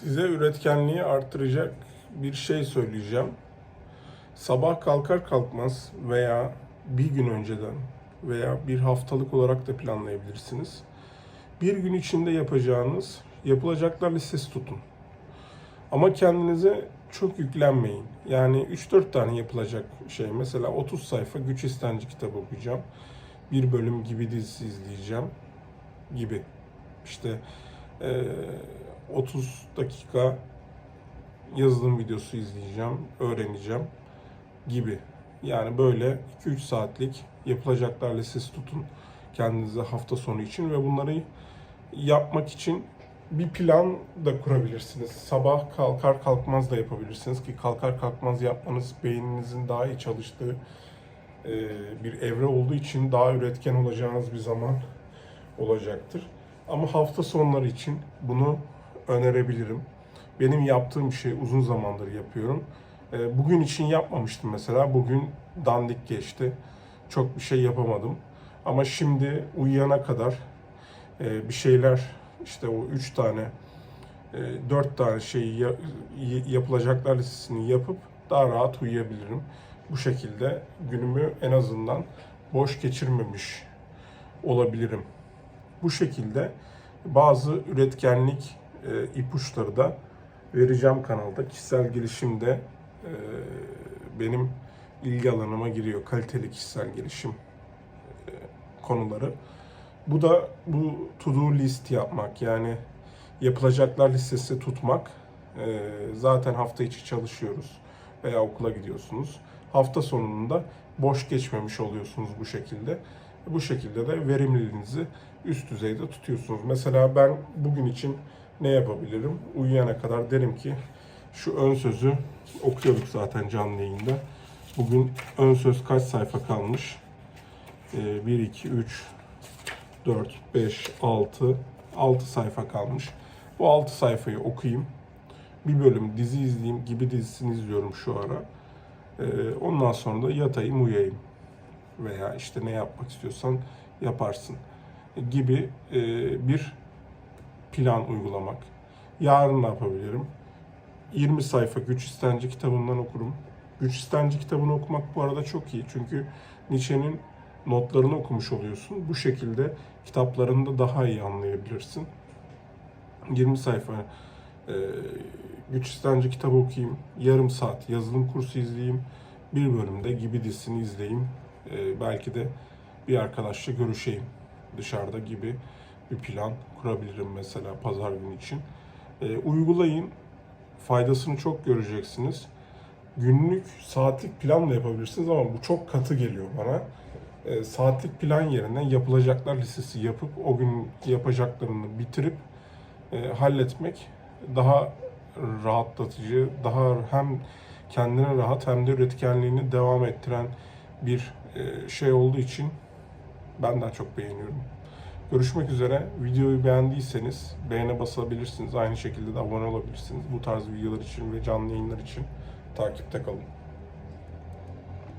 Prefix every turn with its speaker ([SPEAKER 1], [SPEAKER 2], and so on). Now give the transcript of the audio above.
[SPEAKER 1] Size üretkenliği arttıracak bir şey söyleyeceğim. Sabah kalkar kalkmaz veya bir gün önceden veya bir haftalık olarak da planlayabilirsiniz. Bir gün içinde yapacağınız yapılacaklar listesi tutun. Ama kendinize çok yüklenmeyin. Yani 3-4 tane yapılacak şey. Mesela 30 sayfa güç istenci kitabı okuyacağım. Bir bölüm gibi dizi izleyeceğim gibi. İşte eee, 30 dakika yazılım videosu izleyeceğim, öğreneceğim gibi. Yani böyle 2-3 saatlik yapılacaklar listesi tutun kendinize hafta sonu için ve bunları yapmak için bir plan da kurabilirsiniz. Sabah kalkar kalkmaz da yapabilirsiniz ki kalkar kalkmaz yapmanız beyninizin daha iyi çalıştığı e, bir evre olduğu için daha üretken olacağınız bir zaman olacaktır. Ama hafta sonları için bunu önerebilirim. Benim yaptığım şey uzun zamandır yapıyorum. E, Bugün için yapmamıştım mesela. Bugün dandik geçti. Çok bir şey yapamadım. Ama şimdi uyuyana kadar e, bir şeyler işte o üç tane e, dört tane şeyi yapılacaklar listesini yapıp daha rahat uyuyabilirim. Bu şekilde günümü en azından boş geçirmemiş olabilirim. Bu şekilde bazı üretkenlik e, ipuçları da vereceğim kanalda. Kişisel gelişimde e, benim ilgi alanıma giriyor. Kaliteli kişisel gelişim e, konuları. Bu da bu to do list yapmak yani yapılacaklar listesi tutmak. Ee, zaten hafta içi çalışıyoruz veya okula gidiyorsunuz. Hafta sonunda boş geçmemiş oluyorsunuz bu şekilde. Bu şekilde de verimliliğinizi üst düzeyde tutuyorsunuz. Mesela ben bugün için ne yapabilirim? Uyuyana kadar derim ki şu ön sözü okuyorduk zaten canlı yayında. Bugün ön söz kaç sayfa kalmış? Ee, 1, 2, 3, 4, 5, 6, 6 sayfa kalmış. Bu 6 sayfayı okuyayım. Bir bölüm dizi izleyeyim gibi dizisini izliyorum şu ara. Ee, ondan sonra da yatayım uyuyayım. Veya işte ne yapmak istiyorsan yaparsın gibi e, bir plan uygulamak. Yarın ne yapabilirim? 20 sayfa Güç İstenci kitabından okurum. Güç İstenci kitabını okumak bu arada çok iyi. Çünkü Nietzsche'nin notlarını okumuş oluyorsun. Bu şekilde kitaplarını da daha iyi anlayabilirsin. 20 sayfa e, güç istenci kitabı okuyayım, yarım saat yazılım kursu izleyeyim, bir bölümde gibi dizisini izleyeyim. E, belki de bir arkadaşla görüşeyim dışarıda gibi bir plan kurabilirim mesela pazar günü için. E, uygulayın, faydasını çok göreceksiniz. Günlük saatlik planla yapabilirsiniz ama bu çok katı geliyor bana e, saatlik plan yerine yapılacaklar listesi yapıp o gün yapacaklarını bitirip e, halletmek daha rahatlatıcı, daha hem kendine rahat hem de üretkenliğini devam ettiren bir e, şey olduğu için ben daha çok beğeniyorum. Görüşmek üzere. Videoyu beğendiyseniz beğene basabilirsiniz. Aynı şekilde de abone olabilirsiniz. Bu tarz videolar için ve canlı yayınlar için takipte kalın.